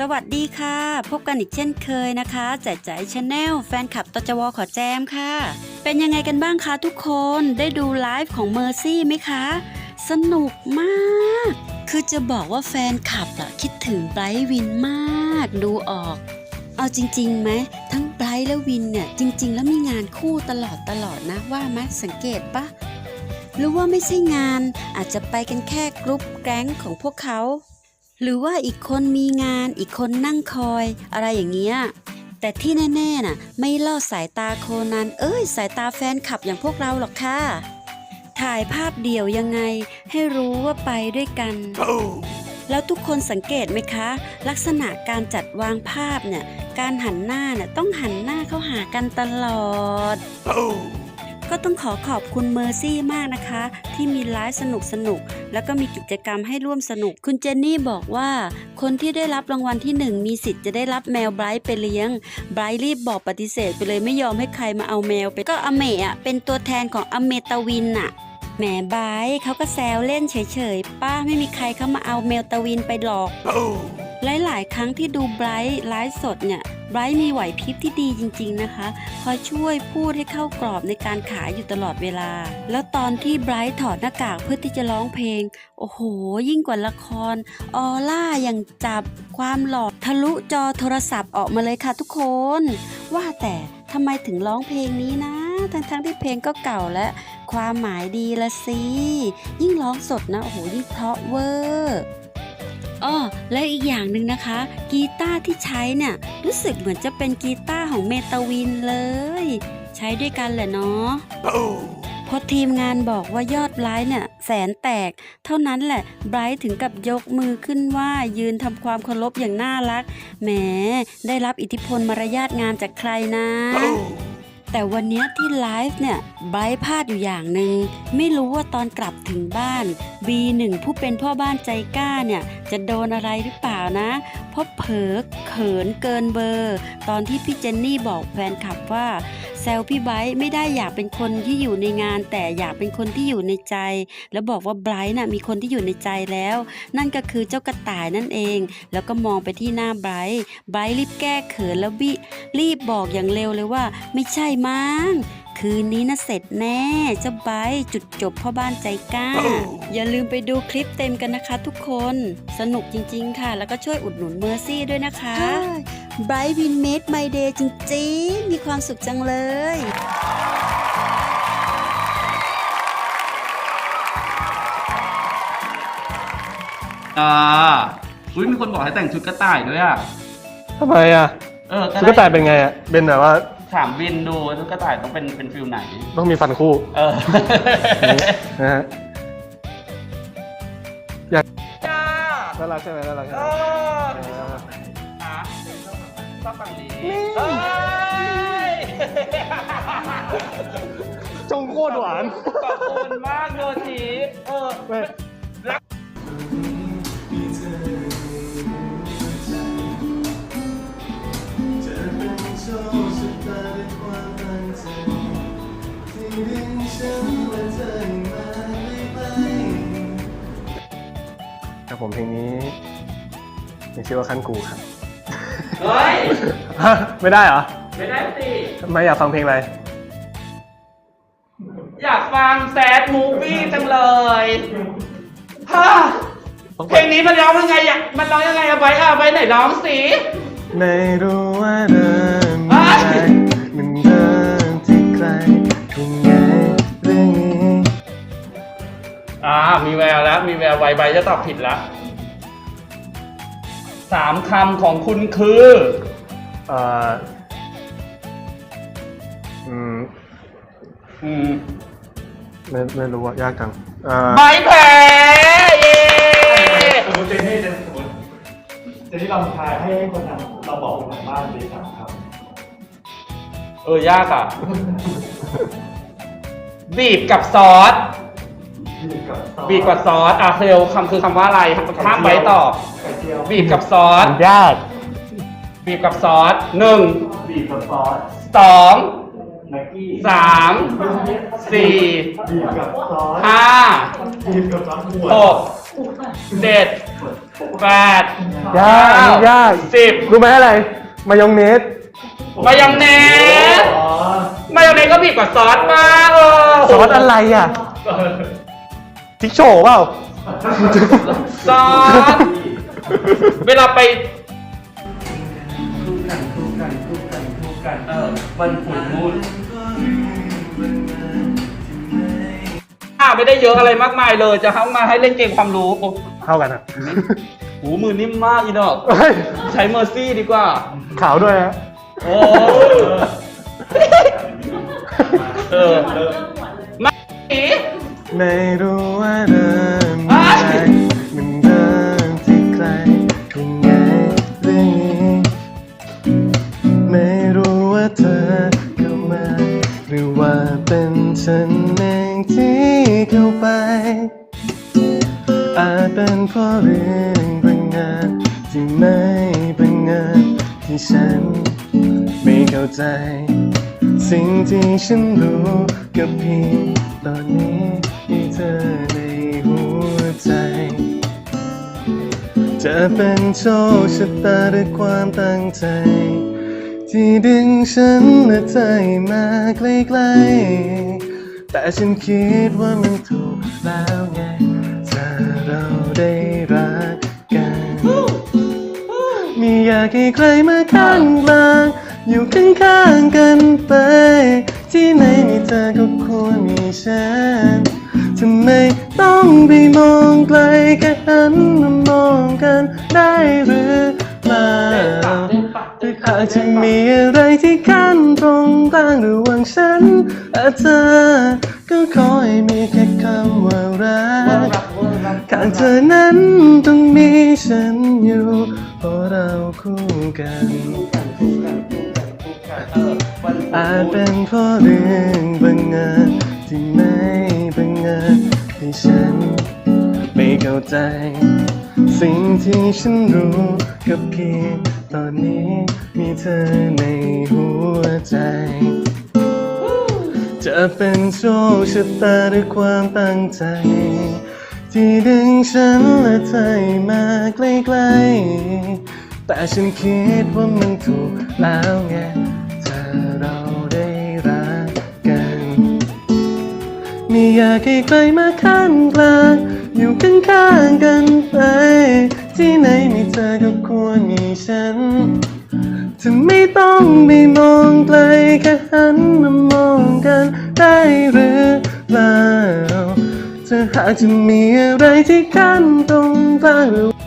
สวัสดีค่ะ พบกันอีกเช่นเคยนะคะแจ๋ใจชาแนลแฟนคลับตจวขอแจมค่ะ เป็นยังไงกันบ้างคะทุกคนได้ดูไลฟ์ของเมอร์ซี่ไหมคะ สนุกมาก คือจะบอกว่าแฟนคลับอะคิดถึงไบรท์วินมากดูออก เอาจริงๆไหมทั้งไบรท์และวินเนี่ยจริง ๆ แล้วมีงานคู่ตลอดตลอดนะว่าไหมสังเกตปะหรือว่าไม่ใช่งานอาจจะไปกันแค่กรุ๊ปแก๊งของพวกเขา หรือว่าอีกคนมีงาน อีกคนนั่งคอย อะไรอย่างเงี้ยแต่ที่แน่ๆน่ะ ไม่ลอดสายตาโคนันเอ้ย สายตาแฟนคลับอย่างพวกเราหรอกค่ะ ถ่ายภาพเดี่ยวยังไง ให้รู้ว่าไปด้วยกันแล้วทุกคนสังเกตไหมคะ ลักษณะการจัดวางภาพเนี่ย การหันหน้าเนี่ยต้องหันหน้าเข้าหากันตลอด ก็ต้องขอขอบคุณเมอร์ซี่มากนะคะ ที่มีไลฟ์สนุกสนุกแล้วก็มีกิจกรรมให้ร่วมสนุก คุณเจนนี่บอกว่า คนที่ได้รับรางวัลที่หนึ่งมีสิทธิ์จะได้รับแมวไบรท์ไปเลี้ยงไบรท์รีบบอกปฏิเสธไปเลยไม่ยอมให้ใครมาเอาแมวไปก็อเมะอะเป็นตัวแทนของอเมตาวินอะแหมไบรท์เขาก็แซวเล่นเฉยๆป้าไม่มีใครเข้ามาเอาแมวตาวินไปหรอก หลาย ๆ ครั้งที่ดูไบรท์ไลฟ์สดเนี่ยไบรท์มีไหวพริบที่ดีจริง ๆ นะคะ คอยช่วยพูดให้เข้ากรอบในการขายอยู่ตลอดเวลา แล้วตอนที่ไบรท์ถอดหน้ากากเพื่อที่จะร้องเพลง โอ้โห ยิ่งกว่าละคร ออล่าอย่างจับความหล่อทะลุจอโทรศัพท์ออกมาเลยค่ะทุกคน ว่าแต่ทำไมถึงร้องเพลงนี้นะ ทั้งๆที่เพลงก็เก่าและความหมายดีละสิ ยิ่งร้องสดนะ โอ้โห ยิ่งเพราะเวอร์ อ้อและอีกอย่างหนึ่งนะคะ กีตาร์ที่ใช้เนี่ยรู้สึกเหมือนจะเป็นกีตาร์ของเมตาวินเลย ใช้ด้วยกันแหละเนาะพอทีมงานบอกว่ายอดไลค์เนี่ยแสนแตก เท่านั้นแหละไบรท์ถึงกับยกมือขึ้นไหว่ายืนทำความเคารพอย่างน่ารักแหมได้รับอิทธิพลมารยาทงามจากใครนะ แต่วันนี้ที่ไลฟ์เนี่ยไบรท์พลาดอยู่อย่างหนึ่งไม่รู้ว่าตอนกลับถึงบ้าน B1 ผู้เป็นพ่อบ้านใจกล้าเนี่ยจะโดนอะไรหรือเปล่านะเพราะเผลอเขินเกินเบอร์ ตอนที่พี่เจนนี่บอกแฟนคลับว่า แซวพี่ไบรท์ไม่ได้อยากเป็นคนที่อยู่ในงาน แต่อยากเป็นคนที่อยู่ในใจ แล้วบอกว่าไบรท์น่ะมีคนที่อยู่ในใจแล้ว นั่นก็คือเจ้ากระต่ายนั่นเอง แล้วก็มองไปที่หน้าไบรท์ไบรท์รีบแก้เขินแล้วบิรีบบอกอย่างเร็วเลยว่า ไม่ใช่มั้ง คืนนี้นะเสร็จแน่เจ้าไบร์ทจุดจบพ่อบ้านใจกล้า อย่าลืมไปดูคลิปเต็มกันนะคะทุกคน สนุกจริง ๆ ค่ะ แล้วก็ช่วยอุดหนุนเมอร์ซี่ด้วยนะคะไบรท์วินเมดไมเดย์จริง ๆ มีความสุขจังเลยอ่าอุ้ยมีคนบอกให้แต่งชุดกระต่ายด้วยอะทำไมอะเออชุดกระต่ายเป็นไงอะเป็นแบบว่า ถามวินดูว่าชุดกระต่ายต้องเป็นเป็นฟิลไหน ต้องมีฟันคู่เออ นะฮะอยากจ้าน่ารักใช่ไหมน่ารักใช่เอไหมอเออหาชอบฝั่งนี้เอ้ยจงโคตรหวานขอบคุณมากโยชิเออ ไม่ ผมเพลงนี้มีชื่อว่าขั้นกูครับ เฮ้ยฮะไม่ได้เหรอไม่ได้สิ ทำไมอยากฟังเพลงอะไร อยากฟังแซดมูฟี่จังเลยฮ่าเพลงนี้มันร้องยังไงอะมันร้องยังไงอะไบร์ทอะไบร์ทไหนร้องสิ ไม่รู้ว่าเดิน มีแววแล้ว มีแววไวใบจะตอบผิดแล้วสามคำของคุณคือ เอ่ออืมอืมไม่ไม่รู้ว่ายากจังเอ่อใบแพ้เย้สมมติเจนนี่เจนสมมติเจนนี่ลองทายให้คนทำเราบอกคนทางบ้านเลยสามครับเออยากอะ บีบกับซอส บีบกับซอสบีบกับซอสอะเซลคำคือคำว่าอะไรห้ามไว้ตอบไข่เจียวบีบกับซอสมันยากบีบกับซอสหนึ่งบีบกับซอสสองแม็กกี้สามสี่บีบกับซอสห้าบีบกับซอสบวชหกเจ็ดแปดยากอันนี้ยากสิบรู้ไหมอะไร มายองเนสมายองเนส อ๋อ มายองเนสก็ผิดกว่าซอสมากเออ ซอสอะไรอะ ทิกโชว์เปล่าซอสเวลาไปคู่กันคู่กันคู่กันคู่กันเออวันผุดมูลอ่าไม่ได้เยอะอะไรมากมายเลย จะเข้ามาให้เล่นเกมความรู้โอ้เท่ากันอะหูมือนิ่มมากอีดอกเฮ้ยใช้เมอร์ซี่ดีกว่า ขาวด้วยฮะ โอ้ เออมาหนี ไม่รู้ว่าเริ่มยังไงมันเริ่มที่ใครยังไงเรื่องนี้ไม่รู้ว่าเธอเข้ามา หรือว่าเป็นฉันเองที่เข้าไป อาจเป็นเพราะเรื่องบางงานที่ไม่เป็นงานที่ฉันไม่เข้าใจ สิ่งที่ฉันรู้ก็เพียงตอนนี้ จะเป็นโชคชะตาด้วยความตั้งใจ ที่ดึงฉันและเธอให้มาใกล้ๆ แต่ฉันคิดว่ามันถูกแล้วไงถ้าเราได้รักกัน ไม่อยากให้ใครมาข้างกลางอยู่ข้างๆกันไป ที่ไหนมีเธอก็ควรมีฉัน ทำไมต้องไปมองไกลแค่หันมามองกันได้หรือเปล่าถ้าหากจะมีอะไรที่ขั้นตรงกลางระหว่างฉันและเธอ ก็ขอให้มีแค่คำว่ารักข้างเธอนั้นต้องมีฉันอยู่เพราะเราคู่กันอาจเป็นเพราะเรื่องบางงาน ที่ไม่บางงานที่ฉันไม่เข้าใจ สิ่งที่ฉันรู้ก็เพียงตอนนี้มีเธอในหัวใจ จะเป็นโชคชะตาด้วยความตั้งใจ ที่ดึงฉันและเธอให้มาใกล้ๆแต่ฉันคิดว่ามันถูกแล้วไงถ้าเรา ไม่อยากให้ใครมาข้างกลาง อยู่ข้างๆกันไป ที่ไหนมีเธอก็ควรมีฉันจะไม่ต้องไปมองไกลแค่หันมามองกันได้หรือเปล่าจะหากจะมีอะไรที่ขั้นตรงกลาง